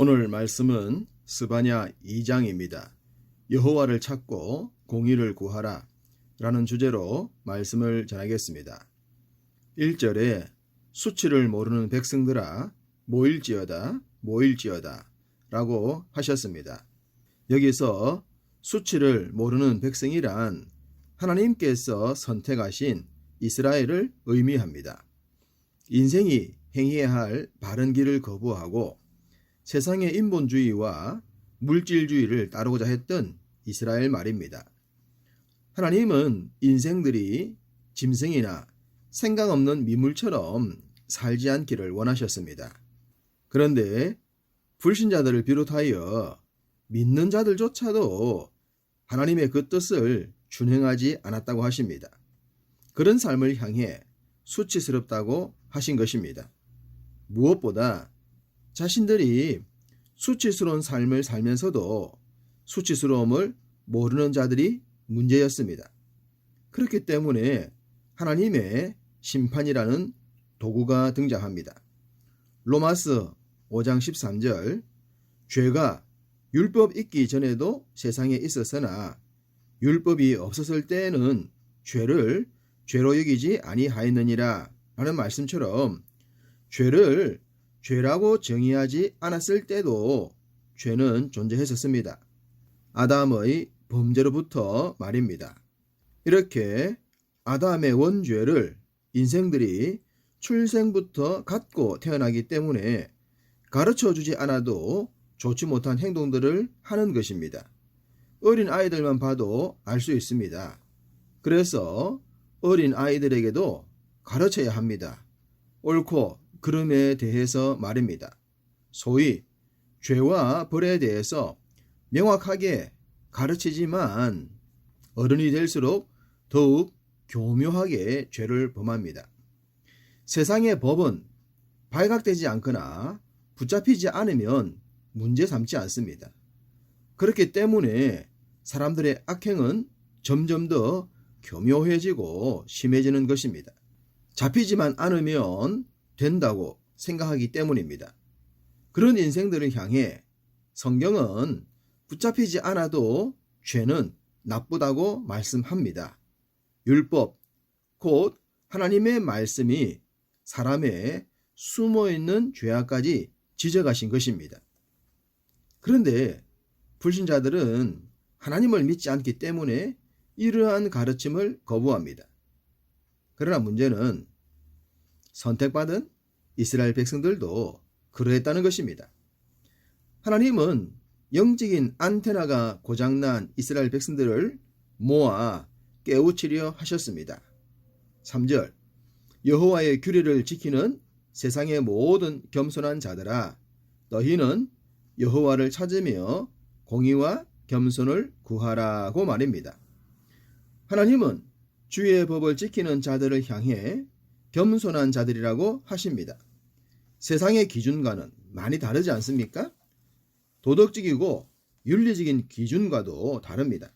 오늘 말씀은 스바냐 2장입니다. 여호와를 찾고 공의를 구하라 라는 주제로 말씀을 전하겠습니다. 1절에 수치를 모르는 백성들아 모일지어다 모일지어다 라고 하셨습니다. 여기서 수치를 모르는 백성이란 하나님께서 선택하신 이스라엘을 의미합니다. 인생이 행해야 할 바른 길을 거부하고 세상의 인본주의와 물질주의를 따르고자 했던 이스라엘 말입니다. 하나님은 인생들이 짐승이나 생각 없는 미물처럼 살지 않기를 원하셨습니다. 그런데 불신자들을 비롯하여 믿는 자들조차도 하나님의 그 뜻을 준행하지 않았다고 하십니다. 그런 삶을 향해 수치스럽다고 하신 것입니다. 무엇보다 자신들이 수치스러운 삶을 살면서도 수치스러움을 모르는 자들이 문제였습니다. 그렇기 때문에 하나님의 심판이라는 도구가 등장합니다. 로마스 5장 13절 죄가 율법 있기 전에도 세상에 있었으나 율법이 없었을 때에는 죄를 죄로 여기지 아니하였느니라 라는 말씀처럼 죄를 죄라고 정의하지 않았을 때도 죄는 존재했었습니다. 아담의 범죄로부터 말입니다. 이렇게 아담의 원죄를 인생들이 출생부터 갖고 태어나기 때문에 가르쳐 주지 않아도 좋지 못한 행동들을 하는 것입니다. 어린 아이들만 봐도 알 수 있습니다. 그래서 어린 아이들에게도 가르쳐야 합니다. 옳고 그름에 대해서 말입니다. 소위 죄와 벌에 대해서 명확하게 가르치지만 어른이 될수록 더욱 교묘하게 죄를 범합니다. 세상의 법은 발각되지 않거나 붙잡히지 않으면 문제 삼지 않습니다. 그렇기 때문에 사람들의 악행은 점점 더 교묘해지고 심해지는 것입니다. 잡히지만 않으면 된다고 생각하기 때문입니다. 그런 인생들을 향해 성경은 붙잡히지 않아도 죄는 나쁘다고 말씀합니다. 율법, 곧 하나님의 말씀이 사람의 숨어 있는 죄악까지 지적하신 것입니다. 그런데 불신자들은 하나님을 믿지 않기 때문에 이러한 가르침을 거부합니다. 그러나 문제는 선택받은 이스라엘 백성들도 그러했다는 것입니다. 하나님은 영적인 안테나가 고장난 이스라엘 백성들을 모아 깨우치려 하셨습니다. 3절 여호와의 규례를 지키는 세상의 모든 겸손한 자들아 너희는 여호와를 찾으며 공의와 겸손을 구하라고 말입니다. 하나님은 주의 법을 지키는 자들을 향해 겸손한 자들이라고 하십니다. 세상의 기준과는 많이 다르지 않습니까? 도덕적이고 윤리적인 기준과도 다릅니다.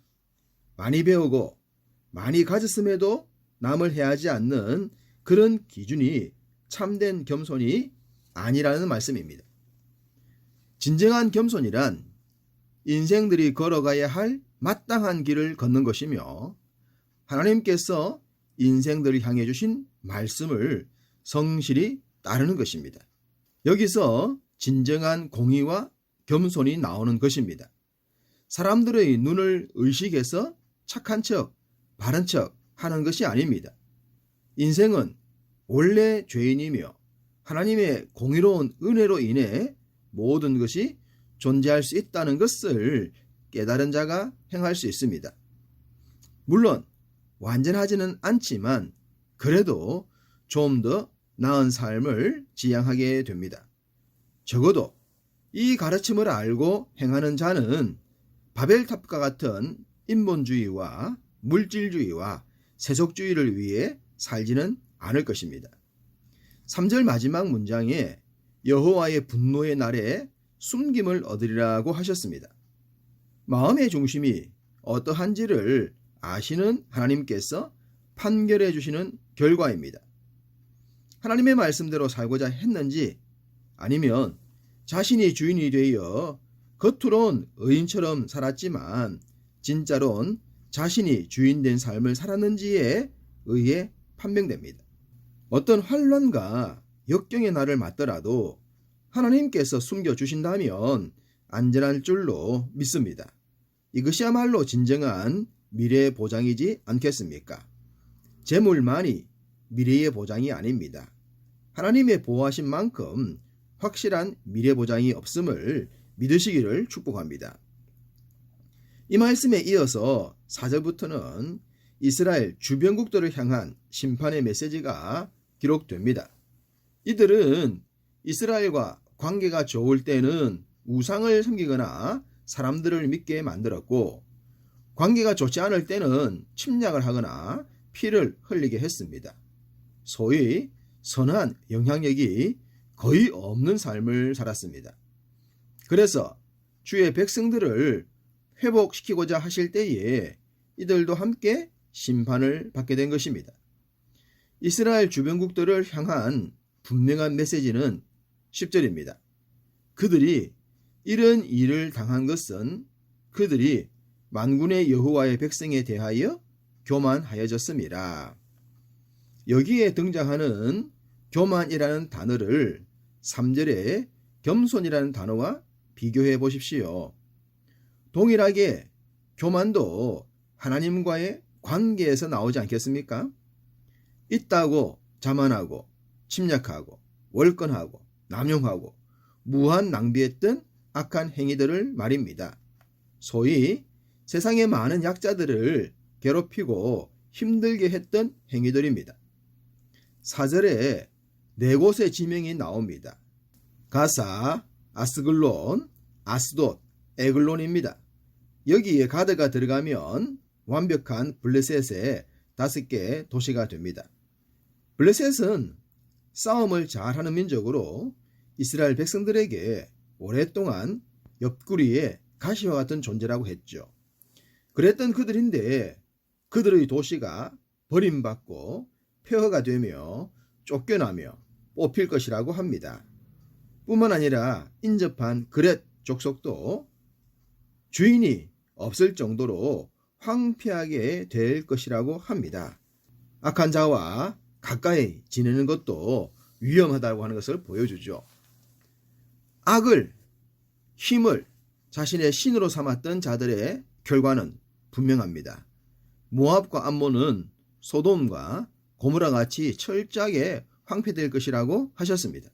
많이 배우고 많이 가졌음에도 남을 해하지 않는 그런 기준이 참된 겸손이 아니라는 말씀입니다. 진정한 겸손이란 인생들이 걸어가야 할 마땅한 길을 걷는 것이며 하나님께서 인생들을 향해 주신 말씀을 성실히 따르는 것입니다. 여기서 진정한 공의와 겸손이 나오는 것입니다. 사람들의 눈을 의식해서 착한 척, 바른 척 하는 것이 아닙니다. 인생은 원래 죄인이며 하나님의 공의로운 은혜로 인해 모든 것이 존재할 수 있다는 것을 깨달은 자가 행할 수 있습니다. 물론 완전하지는 않지만 그래도 좀 더 나은 삶을 지향하게 됩니다. 적어도 이 가르침을 알고 행하는 자는 바벨탑과 같은 인본주의와 물질주의와 세속주의를 위해 살지는 않을 것입니다. 3절 마지막 문장에 여호와의 분노의 날에 숨김을 얻으리라고 하셨습니다. 마음의 중심이 어떠한지를 아시는 하나님께서 판결해 주시는 결과입니다. 하나님의 말씀대로 살고자 했는지 아니면 자신이 주인이 되어 겉으론 의인처럼 살았지만 진짜론 자신이 주인된 삶을 살았는지에 의해 판명됩니다. 어떤 환란과 역경의 날을 맞더라도 하나님께서 숨겨주신다면 안전할 줄로 믿습니다. 이것이야말로 진정한 미래의 보장이지 않겠습니까? 재물만이 미래의 보장이 아닙니다. 하나님의 보호하신 만큼 확실한 미래 보장이 없음을 믿으시기를 축복합니다. 이 말씀에 이어서 4절부터는 이스라엘 주변국들을 향한 심판의 메시지가 기록됩니다. 이들은 이스라엘과 관계가 좋을 때는 우상을 섬기거나 사람들을 믿게 만들었고 관계가 좋지 않을 때는 침략을 하거나 피를 흘리게 했습니다. 소위 선한 영향력이 거의 없는 삶을 살았습니다. 그래서 주의 백성들을 회복시키고자 하실 때에 이들도 함께 심판을 받게 된 것입니다. 이스라엘 주변국들을 향한 분명한 메시지는 10절입니다. 그들이 이런 일을 당한 것은 그들이 만군의 여호와의 백성에 대하여 교만하여졌습니다. 여기에 등장하는 교만이라는 단어를 3절에 겸손이라는 단어와 비교해 보십시오. 동일하게 교만도 하나님과의 관계에서 나오지 않겠습니까? 있다고 자만하고 침략하고 월권하고 남용하고 무한 낭비했던 악한 행위들을 말입니다. 소위 세상의 많은 약자들을 괴롭히고 힘들게 했던 행위들입니다. 사절에 네 곳의 지명이 나옵니다. 가사, 아스글론, 아스돗, 에글론입니다. 여기에 가드가 들어가면 완벽한 블레셋의 다섯 개의 도시가 됩니다. 블레셋은 싸움을 잘하는 민족으로 이스라엘 백성들에게 오랫동안 옆구리에 가시와 같은 존재라고 했죠. 그랬던 그들인데 그들의 도시가 버림받고 폐허가 되며 쫓겨나며 뽑힐 것이라고 합니다. 뿐만 아니라 인접한 그렛 족속도 주인이 없을 정도로 황폐하게 될 것이라고 합니다. 악한 자와 가까이 지내는 것도 위험하다고 하는 것을 보여주죠. 악을, 힘을 자신의 신으로 삼았던 자들의 결과는 분명합니다. 모압과 암몬은 소돔과 고무라 같이 철저하게 황폐될 것이라고 하셨습니다.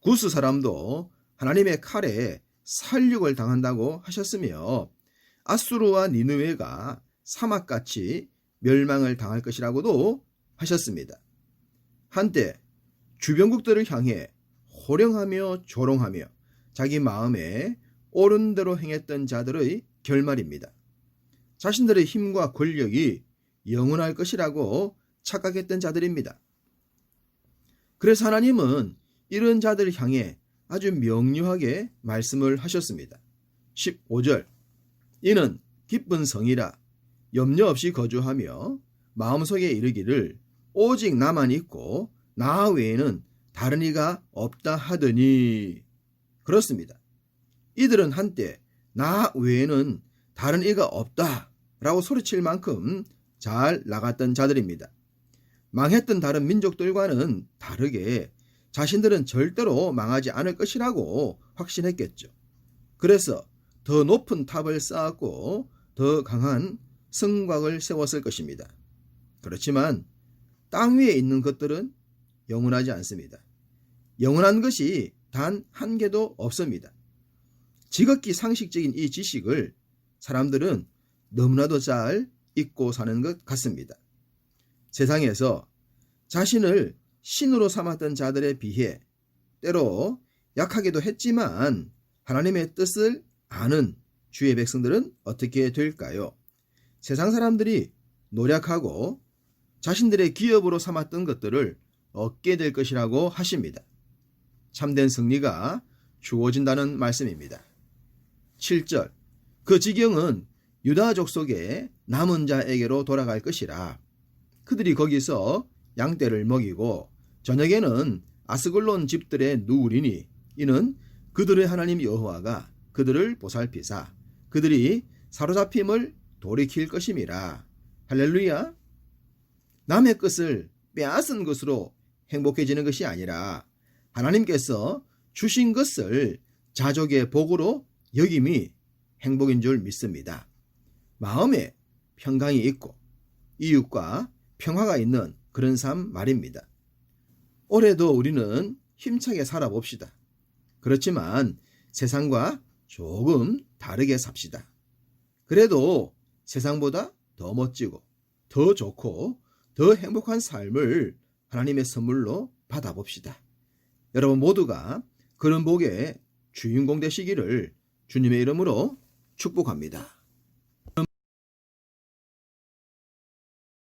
구스 사람도 하나님의 칼에 살육을 당한다고 하셨으며 아수르와 니느웨가 사막같이 멸망을 당할 것이라고도 하셨습니다. 한때 주변국들을 향해 호령하며 조롱하며 자기 마음에 옳은 대로 행했던 자들의 결말입니다. 자신들의 힘과 권력이 영원할 것이라고 착각했던 자들입니다. 그래서 하나님은 이런 자들을 향해 아주 명료하게 말씀을 하셨습니다. 15절 이는 기쁜 성이라 염려 없이 거주하며 마음속에 이르기를 오직 나만 있고 나 외에는 다른 이가 없다 하더니 그렇습니다. 이들은 한때 나 외에는 다른 이가 없다 라고 소리칠 만큼 잘 나갔던 자들입니다. 망했던 다른 민족들과는 다르게 자신들은 절대로 망하지 않을 것이라고 확신했겠죠. 그래서 더 높은 탑을 쌓았고 더 강한 성곽을 세웠을 것입니다. 그렇지만 땅 위에 있는 것들은 영원하지 않습니다. 영원한 것이 단 한 개도 없습니다. 지극히 상식적인 이 지식을 사람들은 너무나도 잘 잊고 사는 것 같습니다. 세상에서 자신을 신으로 삼았던 자들에 비해 때로 약하기도 했지만 하나님의 뜻을 아는 주의 백성들은 어떻게 될까요? 세상 사람들이 노력하고 자신들의 기업으로 삼았던 것들을 얻게 될 것이라고 하십니다. 참된 승리가 주어진다는 말씀입니다. 7절 그 지경은 유다족 속의 남은 자에게로 돌아갈 것이라 그들이 거기서 양떼를 먹이고 저녁에는 아스글론 집들의 누우리니 이는 그들의 하나님 여호와가 그들을 보살피사 그들이 사로잡힘을 돌이킬 것임이라. 할렐루야. 남의 것을 빼앗은 것으로 행복해지는 것이 아니라 하나님께서 주신 것을 자족의 복으로 여김이 행복인 줄 믿습니다. 마음에 평강이 있고 이웃과 평화가 있는 그런 삶 말입니다. 올해도 우리는 힘차게 살아봅시다. 그렇지만 세상과 조금 다르게 삽시다. 그래도 세상보다 더 멋지고 더 좋고 더 행복한 삶을 하나님의 선물로 받아봅시다. 여러분 모두가 그런 복의 주인공 되시기를 주님의 이름으로 축복합니다.